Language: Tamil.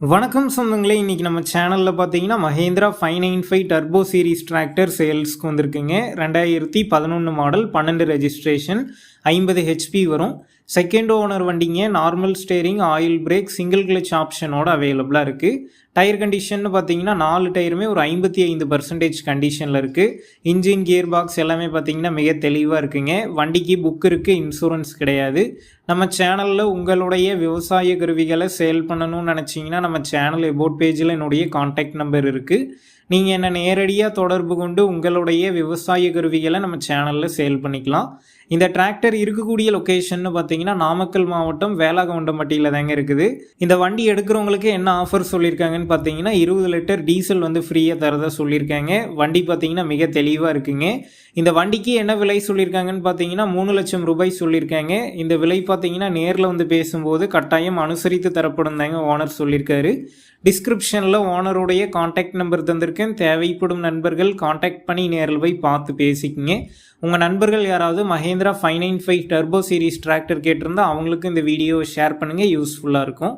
வணக்கம் சொந்தங்களே இன்றைக்கி நம்ம சேனலில் பார்த்தீங்கன்னா Mahindra five nine five turbo series tractor சேல்ஸ்க்கு வந்திருக்குங்க. ரெண்டாயிரத்தி பதினொன்று மாடல் பன்னெண்டு ரெஜிஸ்ட்ரேஷன். ஐம்பது ஹெச்பி வரும். செகண்ட் ஓனர் வண்டிங்க normal steering oil brake single clutch ஆப்ஷனோட அவைலபிளாக இருக்குது டயர் கண்டிஷன் பார்த்தீங்கன்னா நாலு டயருமே ஒரு ஐம்பத்தி ஐந்து பர்சன்டேஜ் கண்டிஷனில் இருக்குது இன்ஜின் கியர் பாக்ஸ் எல்லாமே பார்த்தீங்கன்னா மிக தெளிவாக இருக்குங்க. வண்டிக்கு புக் இருக்குது இன்சூரன்ஸ் கிடையாது. நம்ம சேனலில் உங்களுடைய விவசாய கருவிகளை சேல் பண்ணணும்னு நினச்சிங்கன்னா நம்ம சேனல் எபோட் பேஜில் என்னுடைய காண்டாக்ட் நம்பர் இருக்குது நீங்கள் என்னை நேரடியாக தொடர்பு கொண்டு உங்களுடைய விவசாய கருவிகளை நம்ம சேனலில் சேல் பண்ணிக்கலாம். இந்த டிராக்டர் இருக்கக்கூடிய லொக்கேஷன்னு பார்த்தீங்கன்னா நாமக்கல் மாவட்டம் வேளாகவுண்டம்பட்டியில் தாங்க இருக்குது. இந்த வண்டி எடுக்கிறவங்களுக்கு என்ன ஆஃபர் சொல்லியிருக்காங்கன்னு பார்த்தீங்கன்னா இருபது லிட்டர் டீசல் வந்து ஃப்ரீயாக தரதா சொல்லியிருக்காங்க. வண்டி பார்த்தீங்கன்னா மிக தெளிவாக இருக்குங்க. இந்த வண்டிக்கு என்ன விலை சொல்லியிருக்காங்கன்னு பார்த்தீங்கன்னா மூணு லட்சம் ரூபாய் சொல்லியிருக்காங்க. இந்த விலை பார்த்தீங்கன்னா நேரில் வந்து பேசும்போது கட்டாயம் அனுசரித்து தரப்படும் தாங்க ஓனர் சொல்லியிருக்காரு. டிஸ்கிரிப்ஷனில் ஓனருடைய காண்டாக்ட் நம்பர் தந்திருக்கு தந்திருக்கேன் தேவைப்படும் நண்பர்கள் காண்டாக்ட் பண்ணி நேரில் போய் பார்த்து பேசிக்கங்க. உங்கள் நண்பர்கள் யாராவது Mahindra five nine five turbo series tractor கேட்டிருந்தா அவங்களுக்கு இந்த வீடியோவை ஷேர் பண்ணுங்கள் யூஸ்ஃபுல்லாக இருக்கும்.